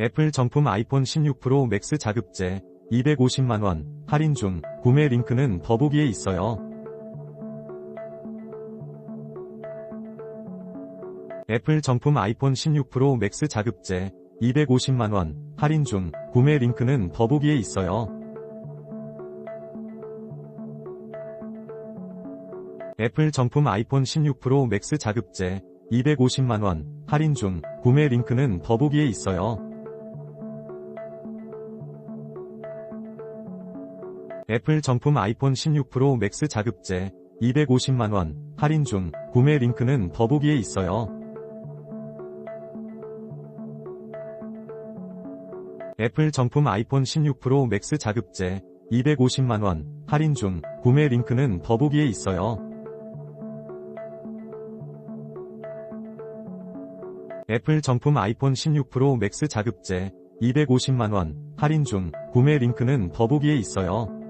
애플 정품 아이폰 16 프로 맥스 자급제 250만원 할인 중 구매 링크는 더보기에 있어요. 애플 정품 아이폰 16 프로 맥스 자급제 250만원 할인 중 구매 링크는 더보기에 있어요. 애플 정품 아이폰 16 프로 맥스 자급제 250만원 할인 중 구매 링크는 더보기에 있어요. 애플 정품 아이폰 16 프로 맥스 자급제 250만원 할인 중 구매 링크는 더보기에 있어요. 애플 정품 아이폰 16 프로 맥스 자급제 250만원 할인 중 구매 링크는 더보기에 있어요. 애플 정품 아이폰 16 프로 맥스 자급제 250만원 할인 중 구매 링크는 더보기에 있어요.